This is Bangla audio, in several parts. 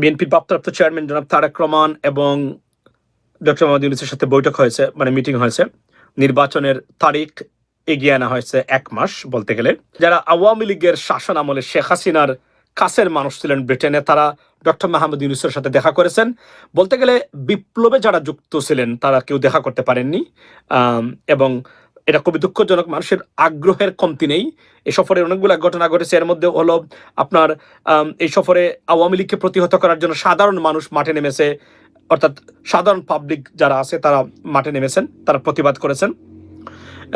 বিএনপির প্রাপ্তপ্রাপ্ত চেয়ারম্যান জনাব তারেক রহমান এবং ডক্টর মোহাম্মদ ইউনুসের সাথে বৈঠক হয়েছে মানে মিটিং হয়েছে। নির্বাচনের তারিখ এগিয়ে আনা হয়েছে এক মাস বলতে গেলে। যারা আওয়ামী লীগের শাসন আমলে শেখ হাসিনার কাছের মানুষ ছিলেন ব্রিটেনে, তারা ডক্টর মাহমুদ ইউনুসের সাথে দেখা করেছেন। বলতে গেলে বিপ্লবে যারা যুক্ত ছিলেন, তারা কেউ দেখা করতে পারেননি। এবং এটা খুবই দুঃখজনক, মানুষের আগ্রহের কমতি নেই। এই সফরে অনেকগুলো ঘটনা ঘটেছে, এর মধ্যে হলো আপনার এই সফরে আওয়ামী লীগকে প্রতিহত করার জন্য সাধারণ মানুষ মাঠে নেমেছে, অর্থাৎ সাধারণ পাবলিক যারা আছে তারা মাঠে নেমেছেন, তারা প্রতিবাদ করেছেন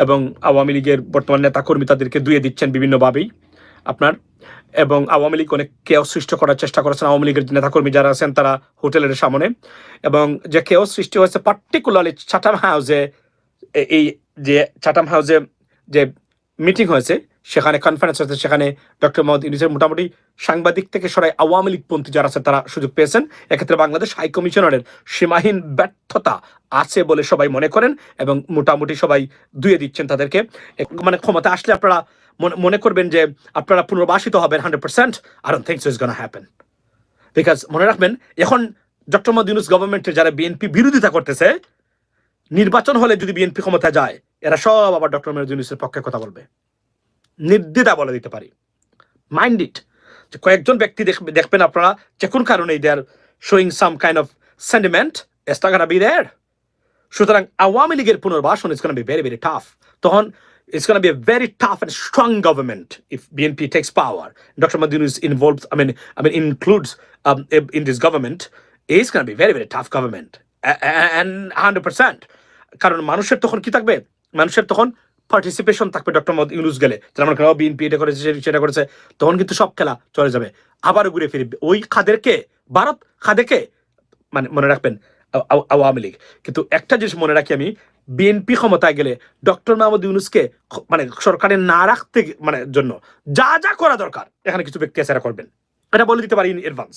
এবং আওয়ামী লীগের বর্তমান নেতাকর্মী তাদেরকে দুয়ে দিচ্ছেন বিভিন্নভাবেই আপনার এবং আওয়ামী লীগ অনেক কেও সৃষ্টি করার চেষ্টা করেছেন। আওয়ামী লীগের নেতাকর্মী যারা আছেন তারা হোটেলের সামনে এবং যে কেও সৃষ্টি হয়েছে পার্টিকুলারলি চাটাম হাউসে এই যে চাটাম হাউসে যে মিটিং হয়েছে, সেখানে কনফারেন্স হয়েছে, সেখানে ডক্টর মোহাম্মদ ইউনিসের মোটামুটি সাংবাদিক থেকে সরাই আওয়ামী লীগপন্থী যারা আছে, তারা সুযোগ পেয়েছেন। এক্ষেত্রে বাংলাদেশ হাই কমিশনারের সীমাহীন ব্যর্থতা আছে বলে সবাই মনে করেন এবং মোটামুটি সবাই দুয়ে দিচ্ছেন তাদেরকে। মানে ক্ষমতা আসলে আপনারা মনে- মনে করবেন যে আপনারা পুনর্বাসিত হবেন hundred percent R things is gonna happen because মনে রাখবেন, এখন ডক্টর মোহাম্মদ ইউনুস গভর্নমেন্টের যারা বিএনপি বিরোধিতা করতেছে নির্বাচন হলে যদি বিএনপি ক্ষমতা যায় এরা সব আবার ডক্টর মোহাম্মদ ইউনুসের পক্ষে কথা বলবে নির্দ্বিধা বলে দিতে পারি মাইন্ড ইট যে কয়েকজন ব্যক্তি দেখবে- দেখবেন আপনারা যে কোন কারণে they are showing some kind of sentiment it's gonna be there সুতরাং আওয়ামী লীগের পুনর্বাসন gonna be very very tough তখন it's going to be a very tough and strong government if BNP takes power. Dr. Madun is involved, I mean, I mean, includes um, in this government. It's going to be very, very tough government. And 100%. কারণ মানুষের তখন কি থাকবে? মানুষের তখন পার্টিসিপেশন থাকবে ডক্টর মোহাম্মদ ইউনুস গেলে। যেমন মনে বিএনপি এটা করেছে সেটা করেছে, তখন কিন্তু সব খেলা চলে যাবে। আবার ঘুরে ফিরবে। ওই খাদেরকে, ভারত খাদেরকে মানে মনে রাখবেন আওয়ামী লীগ। কিন্তু একটা জিনিস মনে রাখি আমি বিএনপি ক্ষমতায় গেলে ডক্টর মাহমুদ ইউনুসকে মানে সরকারে না রাখতে মানে জন্য যা যা করা দরকার, এখানে কিছু ব্যক্তি আছে করবেন। এটা বলে দিতে পারি ইন অ্যাডভান্স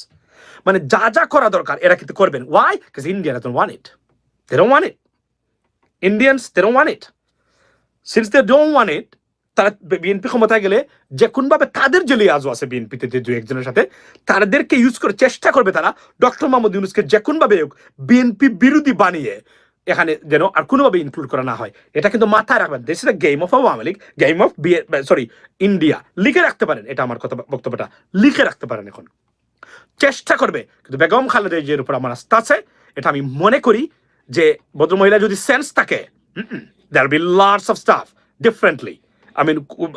মানে যা যা করা দরকার, এরা কিন্তু করবেন। Why because India don't it they want it Indians they don't want it since they don't want it তারা বিএনপি ক্ষমতায় গেলে যে কোনভাবে তাদের যে লিয়াজও আছে বিএনপিতে যে দু একজনের সাথে। তাদেরকে ইউজ করে, চেষ্টা করবে তারা ডক্টর মোহাম্মদ ইউনুসকে যে কোনভাবে বিএনপি বিরোধী বানিয়ে এখানে যেন আর কোনোভাবে ইনক্লুড করা না হয়। এটা কিন্তু মাথায় রাখবেন। This is game of Awami League game of sorry India লিখে রাখতে পারেন। এটা আমার কথা, বক্তব্যটা। লিখে রাখতে পারেন এখন। চেষ্টা করবে। কিন্তু বেগম খালেদা জিয়ার উপর আমার আস্থা আছে। এটা আমি মনে করি যে ভদ্রমহিলা যদি সেন্স থাকে there be lots of stuff differently I mean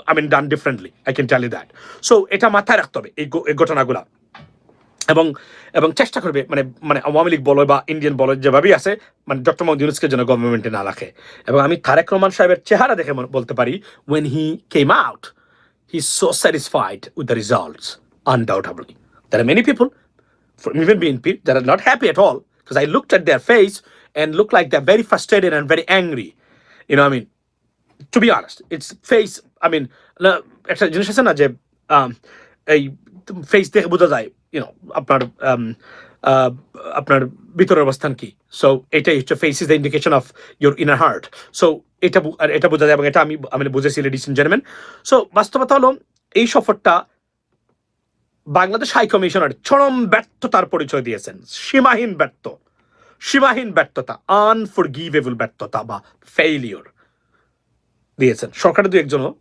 I mean done differently I can tell you that so এটা মাথায় রাখতে হবে এই ঘটনাগুলা। এবং এবং চেষ্টা করবে মানে মানে আওয়ামী লীগ বলো বা ইন্ডিয়ান বলো, যেভাবেই আছে মানে ডক্টর মোহাম্মদ ইউনুসকে যেন গভর্নমেন্টে না রাখে। এবং আমি তারেক রহমান সাহেবের চেহারা দেখে বলতে পারি when he came out he so satisfied with the results undoubtedly there are many people from even BNP that are not happy at all because I looked at their face and looked like they're very frustrated and very angry. You know, I mean, to be honest, it's face. I mean, একটা জিনিস আছে না যে um, এই ফেস দেখে বোঝা যায় ইউনো আপনার um, uh, আপনার ভিতরের অবস্থান কি? সো এটাই হচ্ছে face is the indication of your inner heart so এটা এটা বোঝা যায় এবং এটা আমি আমি বুঝেছি লেডিস এন্ড জেন্টলম্যান সো বাস্তবতা হলো এই সফরটা বাংলাদেশ হাই কমিশনার চরম ব্যর্থতার পরিচয় দিয়েছেন। সীমাহীন ব্যর্থ। সীমাহীন ব্যর্থতা আনফরগিভেবল ব্যর্থতা বা ফেইলিওর দিয়েছেন। সরকারের দু একজনও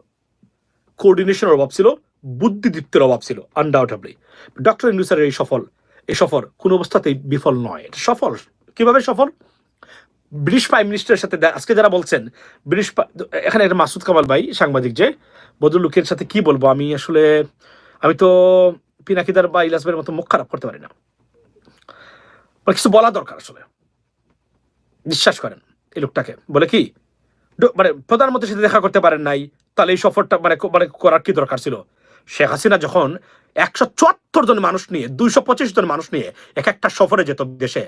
কোঅর্ডিনেশনের অভাব ছিল, বুদ্ধিদীপ্তের অভাব ছিল আনডাউটেবলি ডক্টর ইন্ডুসারের এই সফল এই সফর কোন অবস্থাতেই বিফল নয়। এটা সফল। কীভাবে সফল? ব্রিটিশ প্রাইম মিনিস্টারের সাথে আজকে যারা বলছেন ব্রিটিশ এখানে একটা মাসুদ কামাল ভাই, সাংবাদিক যে ভদ্রলোকের সাথে কি বলব? আমি আসলে, আমি তো পিনাকিদার বা ইলাসবের মতো মুখ খারাপ করতে পারি না। মানে কিছু বলা দরকার আসলে। বিশ্বাস করেন এই লোকটাকে। বলে কি মানে প্রধানমন্ত্রীর সাথে দেখা করতে পারেন নাই, তাহলে এই সফরটা মানে মানে করার কি দরকার ছিল? শেখ হাসিনা যখন একশো চুয়াত্তর জন মানুষ নিয়ে, দুইশো পঁচিশ জন মানুষ নিয়ে এক একটা সফরে যেত দেশে,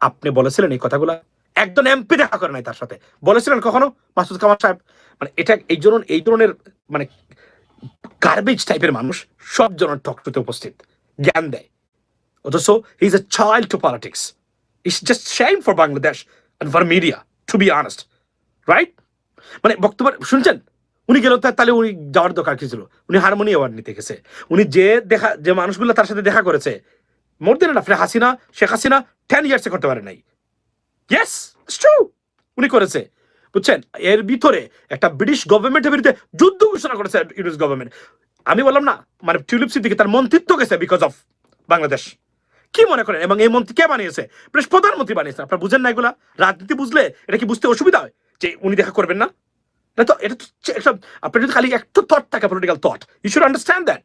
আপনি বলেছিলেন এই কথাগুলা? একজন এমপি দেখা করে নাই তার সাথে। বলেছিলেন কখনো? মাসুদ কামাল সাহেব? মানে এটা এই ধরনের এই ধরনের মানে গার্বেজ টাইপের মানুষ সব জনের টকটুতে উপস্থিত, জ্ঞান দেয়। অথচ is a child to politics it's just shame for Bangladesh and for media to be honest মানে বক্তব্য শুনছেন? উনি গেল তাহলে উনি যাওয়ার দরকার কি ছিল? উনি হারমোনি অ্যাওয়ার্ড নিতে গেছে। উনি যে দেখা যে মানুষগুলো তার সাথে দেখা করেছে মোর দেন না হাসিনা শেখ হাসিনা টেন ইয়ার্সে করতে পারে নাই। ইয়েস ট্রু উনি করেছে। বুঝছেন? এর ভিতরে একটা ব্রিটিশ গভর্নমেন্টের বিরুদ্ধে যুদ্ধ ঘোষণা করেছে ইউনিস গভর্নমেন্ট আমি বললাম না মানে টিউলিপ সিদ্দিকি তার মন্ত্রিত্ব গেছে বিকজ অফ বাংলাদেশ কি মনে করেন? এবং এই মন্ত্রী কে বানিয়েছে? প্রধানমন্ত্রী বানিয়েছে। আপনারা বুঝেন না এগুলা? রাজনীতি বুঝলে এটা কি বুঝতে অসুবিধা হয়? যে উনি দেখা করবেন না? এটা তো এটা একটা আপনার যদি খালি একটু থট থাকে political thought you should understand that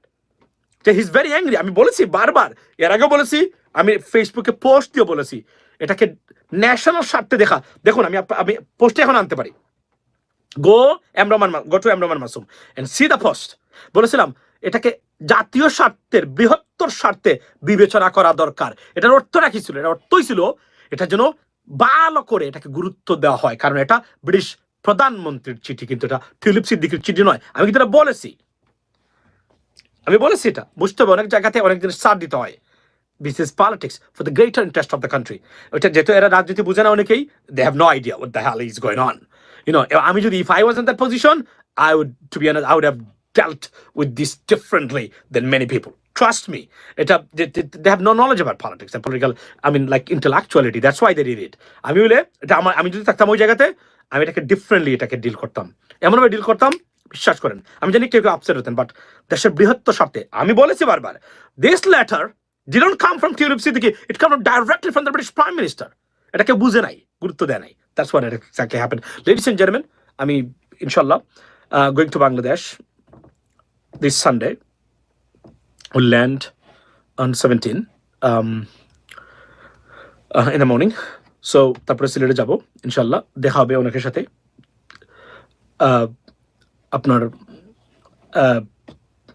যে হি ইজ ভেরি অ্যাংরি আমি বলেছি বারবার, এর আগে বলেছি, আমি ফেসবুকে পোস্ট দিয়ে বলেছি, এটাকে ন্যাশনাল স্বার্থে দেখা। দেখুন, আমি আমি পোস্টে এখন আনতে পারি। গো এমরমান go to এমরমান Masum and see the post বলেছিলাম, এটাকে জাতীয় স্বার্থের বৃহত্তর স্বার্থে বিবেচনা করা দরকার। এটার অর্থটা কি ছিল এটার অর্থই ছিল এটা যেন ভালো করে এটাকে গুরুত্ব দেওয়া হয়, কারণ এটা ব্রিটিশ প্রধানমন্ত্রীর চিঠি, কিন্তু এটা টিউলিপ সিদ্দিকির চিঠি নয়। আমি কিন্তু এটা বলেছি? আমি বলেছি এটা। বুঝতে হবে, অনেক জায়গাতে অনেক জিনিস ছাড় দিতে হয়। This is politics for the greater interest of the country ওইটা যেহেতু এরা রাজনীতি বুঝে না অনেকেই they have no idea what the hell is going on you know আমি যদি if I was in that position I would to be I would have dealt with this differently than many people. Trust me, it, uh, they, they, have no knowledge about politics and political, I mean, like intellectuality. That's why they did it. আমি বলে এটা আমার আমি যদি থাকতাম ওই জায়গাতে আমি এটাকে ডিফারেন্টলি এটাকে ডিল করতাম এমনভাবে ডিল করতাম বিশ্বাস করেন আমি জানি কেউ কেউ আপসেট হতেন বাট দেশের বৃহত্তর স্বার্থে আমি বলেছি বারবার this letter didn't come from Tulip Siddiqui it came directly from the British prime minister এটা কেউ বুঝে নাই গুরুত্ব দেয় নাই that's what exactly happen ladies and gentleman আমি ইনশাল্লাহ going to Bangladesh this Sunday will land on 17 um, uh, in the morning. So তারপরে সিলেটে যাব ইনশাল্লাহ দেখা হবে অনেকের সাথে। আপনার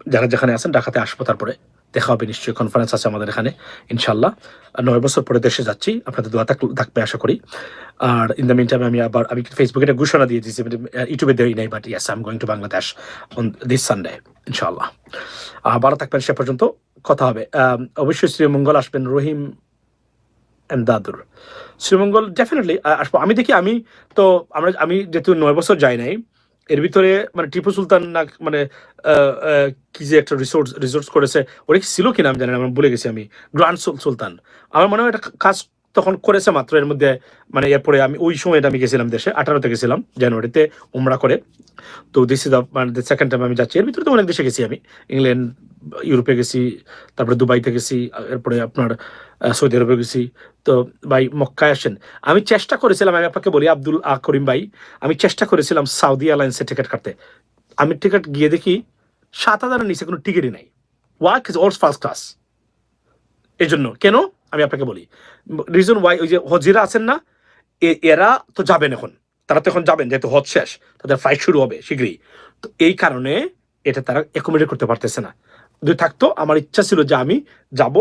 যারা যেখানে আছেন ঢাকাতে আসব তারপরে। দেখা হবে নিশ্চয়ই কনফারেন্স আছে আমাদের এখানে ইনশাল্লাহ নয় বছর পরে দেশে যাচ্ছি, আপনাদের দোয়া থাকবে আশা করি। আর ইন দ্য মিন টাইম আমি আবার আমি ফেসবুকে একটা ঘোষণা দিয়ে দিয়েছি ইউটিউবে দেই নাই but yes I am going to Bangladesh on this Sunday ইনশাল্লাহ আর ভালো থাকবেন, সে পর্যন্ত কথা হবে। অবশ্যই শ্রীমঙ্গল আসবেন, রহিম এমদাদুর। শ্রীমঙ্গল ডেফিনেটলি আসব। আমি দেখি, আমি তো, আমরা আমি যেহেতু নয় বছর যাই নাই এর ভিতরে মানে টিপু সুলতান না মানে কি যে একটা রিসোর্স রিসোর্স করেছে, ওটা কি ছিল কিনা আমি জানি না ভুলে গেছি আমি। গ্রান্ড সুলতান। আমার মনে হয় এটা কাজ তখন করেছে মাত্র, এর মধ্যে মানে এরপরে আমি, ওই সময়টা আমি গেছিলাম দেশে, আঠারোতে গেছিলাম, জানুয়ারিতে উমরা করে। তো দিস ইজ মানে সেকেন্ড টাইম আমি যাচ্ছি। এর ভিতরে তো অনেক দেশে গেছি আমি ইংল্যান্ড ইউরোপে গেছি, তারপরে দুবাইতে গেছি, এরপরে আপনার সৌদি আরবে গেছি। তো ভাই, মক্কায় আসেন। আমি চেষ্টা করেছিলাম, আমি আপনাকে বলি, আব্দুল আ করিম ভাই, আমি চেষ্টা করেছিলাম সৌদি এয়ারলাইন্সে টিকিট কাটতে। আমি টিকিট গিয়ে দেখি সাত হাজারের নিচে কোনো টিকিটই নাই। ওয়ার্ক ইজ অলস ফার্স্ট ক্লাস এই জন্য কেন? আমি আপনাকে বলি। রিজন ওয়াই ওই যে হজিরা আছেন না এরা তো যাবেন এখন। তারা তো এখন যাবেন, যেহেতু হজ শেষ, তাদের ফ্লাইট শুরু হবে, শীঘ্রই। তো এই কারণে এটা তারা অ্যাকোমোডেট করতে পারতেছে না। যদি থাকতো আমার ইচ্ছা ছিল যে আমি যাব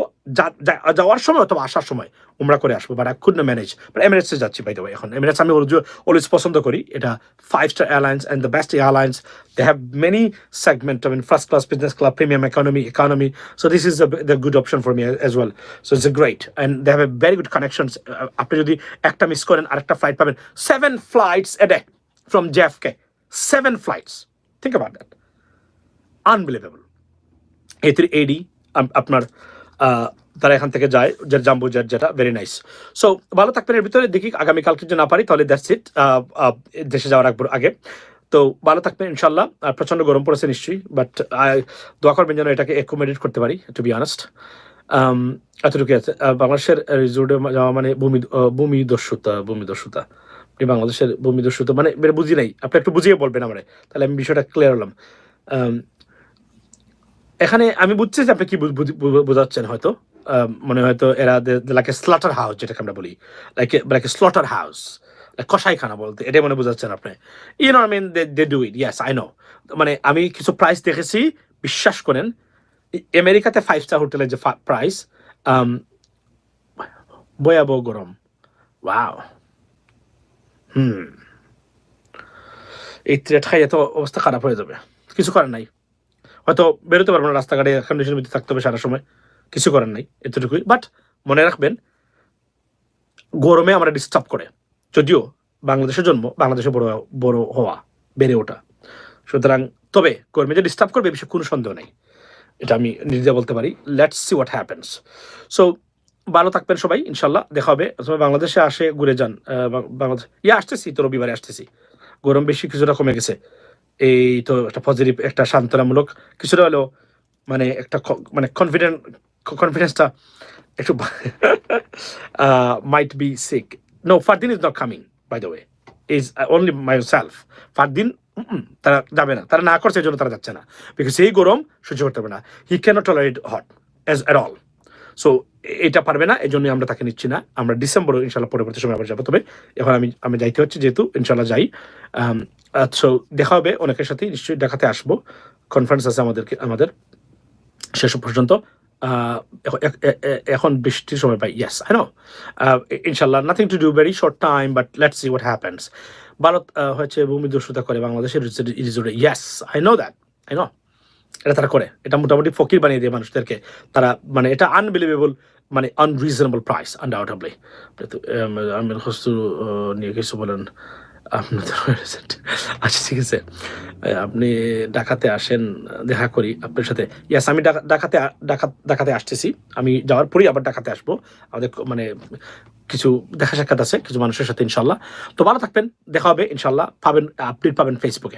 যাওয়ার সময় অথবা আসার সময় উমরা করে আসব বাট আই না ম্যানেজ বাট এমিরেটসে যাচ্ছি বাই দ্য এখন। এমিরেটস আমি অলওয়েজ পছন্দ করি। এটা five star airlines and the best airlines they have many segment I mean first class business club premium so this is the, the good option for me as well. So it's a great. And they have a very good connections. Uh, আপনি যদি একটা মিস করেন আরেকটা ফ্লাইট পাবেন seven flights a day from JFK seven flights think about that unbelievable A three eighty আপনার তারা এখান থেকে যায়, যার জাম্বু জেট যেটা ভেরি নাইস সো ভালো থাকবেন এর ভিতরে, দেখি আগামীকালকে যদি না পারি, তাহলে দ্যাটস ইট দেশে যাওয়ার আগ- তো ভালো থাকবেন ইনশাল্লাহ আর প্রচণ্ড গরম পড়েছে নিশ্চয়ই বাট দোয়া করবেন যেন এটাকে অ্যাকোমোডেট করতে পারি টু বি অনেস্ট এতটুকু আছে। বাংলাদেশের রিজোর্টে যাওয়া মানে ভূমি ভূমি দস্যুতা বাংলাদেশের ভূমি দস্যুতা মানে বুঝি নাই, আপনি একটু বুঝিয়ে বলবেন আমার, তাহলে আমি বিষয়টা ক্লিয়ার হলাম। এখানে আমি বুঝছি যে আপনি কি বোঝাচ্ছেন হয়তো। মনে হয়তো এরা লাইক স্লটার হাউস যেটাকে আমরা বলি। লাইক লাইক স্লটার হাউস কষাইখানা বলতে এটাই মনে বোঝাচ্ছেন আপনি। You know I mean they they do it yes I know মানে আমি কিছু প্রাইস দেখেছি, বিশ্বাস করেন। আমেরিকাতে ফাইভ স্টার হোটেলের যে প্রাইস ভয়াবহ গরম। Wow hmm. এই থ্রেট খাইয়ে তো অবস্থা খারাপ হয়ে যাবে। কিছু করার নাই। হয়তো বেরোতে পারব না রাস্তাঘাটে এয়ার কন্ডিশনের ভিতরে থাকতে হবে সারা সময়। কিছু করার নাই, এতটুকুই। বাট মনে রাখবেন, গরমে আমরা ডিস্টার্ব করে। যদিও বাংলাদেশের জন্ম বাংলাদেশে বড় বড় হওয়া, বেড়ে ওঠা। সুতরাং তবে গরমে যে ডিস্টার্ব করবে বিষয়ে কোনো সন্দেহ নেই। এটা আমি নিজে বলতে পারি let's see what happens so ভালো থাকবেন সবাই, ইনশাল্লাহ দেখা হবে। সবাই বাংলাদেশে আসে, ঘুরে যান বাংলাদেশ ইয়ে আসতেছি তো রবিবারে আসতেছি। গরম বেশি, কিছুটা কমে গেছে। এই তো একটা পজিটিভ একটা সান্ত্বনামূলক কিছুটা হলেও মানে একটা মানে কনফিডেন্ট কনফিডেন্সটা একটু might be sick no Fardin is not coming by the way is only myself Fardin তারা যাবে না। তারা না করছে এই জন্য তারা যাচ্ছে না। বিকজ এই গরম সহ্য করতে পারবে না। He cannot tolerate hot as at all so এটা পারবে না এই জন্য আমরা তাকে নিচ্ছি না। আমরা ডিসেম্বর ইনশাল্লাহ পরবর্তী সময় আবার যাব। তবে এখন আমি আমি যাইতে হচ্ছে, যেহেতু ইনশাল্লাহ যাই। সো দেখা হবে অনেকের সাথে, নিশ্চয়ই দেখাতে আসব। কনফারেন্স আছে আমাদেরকে, আমাদের শেষ পর্যন্ত। এখন বৃষ্টির সময় পাই ইয়েস আই নো ইনশাল্লাহ nothing to do very short time but let's see what happens Bharat হচ্ছে ভূমিদস্যুতা করে বাংলাদেশের ইরিজোরে yes I know that I know এটা তারা করে, এটা মোটামুটি ফকির বানিয়ে দিয়ে মানুষদেরকে তারা মানে এটা আনবিলিভেবল মানে আনরিজনেবল প্রাইস আনডাউটেবলি আমির নিয়ে কিছু বলেন। আপনাদের আচ্ছা ঠিক আছে। আপনি ডাকাতে আসেন, দেখা করি আপনার সাথে। ইয়াস আমি ডাকা- ডাকাতে ডাকাত ডাকাতে আসতেছি। আমি যাওয়ার পরই আবার ডাকাতে আসব। আমাদের মানে কিছু দেখা সাক্ষাৎ আছে, কিছু মানুষের সাথে, ইনশাল্লাহ। তো ভালো থাকবেন, দেখা হবে, ইনশাল্লাহ। পাবেন, আপডেট পাবেন ফেসবুকে